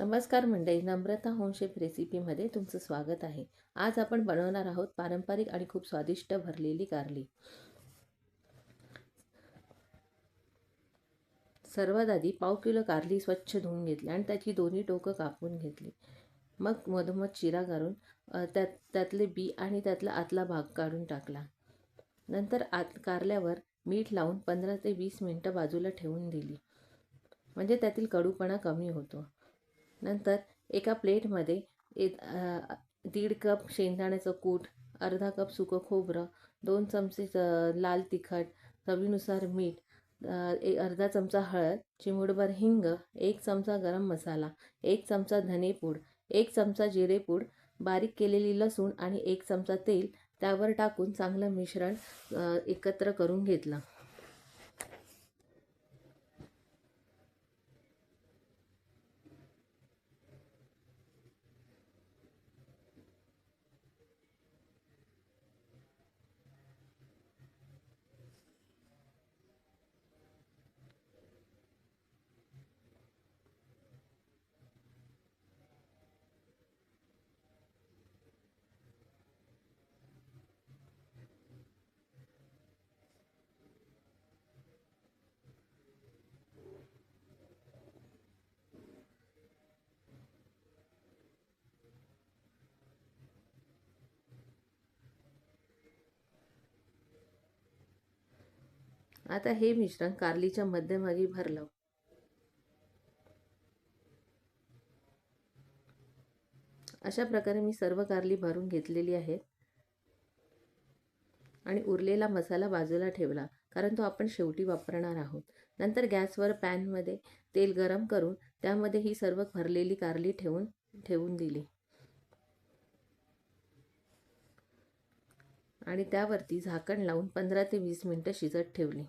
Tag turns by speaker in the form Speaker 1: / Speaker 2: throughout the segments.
Speaker 1: नमस्कार मंडळी नम्रता होमशेफ रेसिपीमध्ये तुमचं स्वागत आहे. आज आपण बनवणार आहोत पारंपरिक आणि खूप स्वादिष्ट भरलेली कारली. सर्वात आधी पाव किलो कारली स्वच्छ धुवून घेतली आणि त्याची दोन्ही टोकं कापून घेतली. मग मधोमध चिरा काढून त्यात त्यातले बी आणि त्यातला आतला भाग काढून टाकला. नंतर आत कारल्यावर मीठ लावून पंधरा ते वीस मिनटं बाजूला ठेवून दिली. म्हणजे त्यातील कडूपणा कमी होतो. नंतर एका प्लेटमध्ये एक दीड कप शेंगदाण्याचं कूट अर्धा कप सुकं खोबरं दोन चमचे लाल तिखट चवीनुसार मीठ एक अर्धा चमचा हळद चिमूडभर हिंग एक चमचा गरम मसाला एक चमचा धनेपूड एक चमचा जिरेपूड बारीक केलेली लसूण आणि एक चमचा तेल त्यावर टाकून चांगलं मिश्रण एकत्र करून घेतलं. आता हे मिश्रण कारलीच्या मध्यभागी भरलं. अशा प्रकारे मी सर्व कारली भरून घेतलेली आहे. आणि उरलेला मसाला बाजूला ठेवला कारण तो आपण शेवटी वापरणार आहोत. नंतर गॅसवर पॅनमध्ये तेल गरम करून त्यामध्ये ही सर्व भरलेली कारली ठेवून ठेवून दिली. आणि त्यावरती झाकण लावून पंधरा ते वीस मिनटं शिजत ठेवली.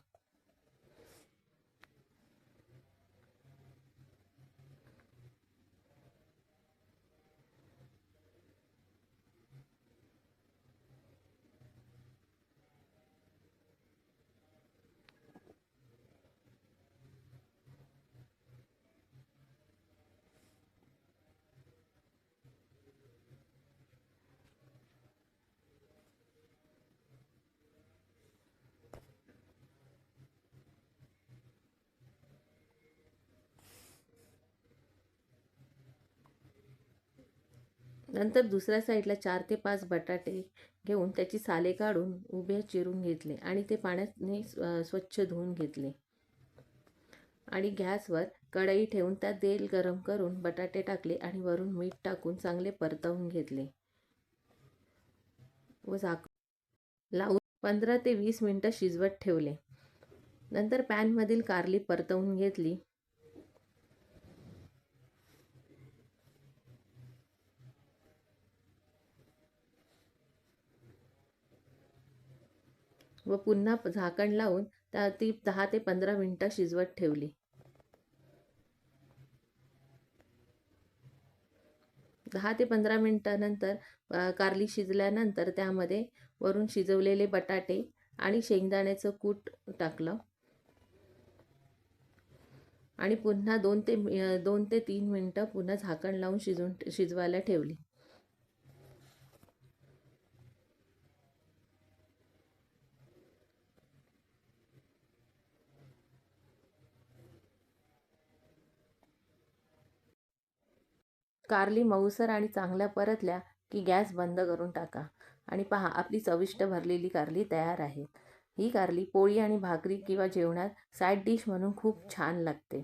Speaker 1: नंतर दुसऱ्या साईडला चार ते पाच बटाटे घेऊन त्याची साले काढून उभे चिरून घेतले आणि ते पाण्याने स्वच्छ धुवून घेतले. आणि गॅसवर कढई ठेवून त्यात तेल गरम करून बटाटे टाकले आणि वरून मीठ टाकून चांगले परतवून घेतले. व झाक लावून पंधरा ते वीस मिनटं शिजवत ठेवले. नंतर पॅनमधील कारली परतवून घेतली. व पुन्हा झाकण लावून त्या ती दहा ते पंधरा मिनटं शिजवत ठेवली. दहा ते पंधरा मिनटानंतर कारली शिजल्यानंतर त्यामध्ये वरून शिजवलेले बटाटे आणि शेंगदाण्याचं कूट टाकलं. आणि पुन्हा दोन ते दोन ते तीन मिनटं पुन्हा झाकण लावून शिजवून शिजवायला ठेवली. कारली मऊसर आणि चांगल्या परतल्या की गॅस बंद करून टाका. आणि पहा आपली चविष्ट भरलेली कारली तयार आहे. ही कारली पोळी आणि भाकरी किंवा जेवणात साईड डिश म्हणून खूप छान लागते.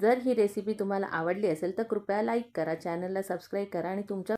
Speaker 1: जर ही रेसिपी तुम्हाला आवडली असेल तर कृपया लाईक करा चॅनलला सबस्क्राईब करा आणि तुमच्या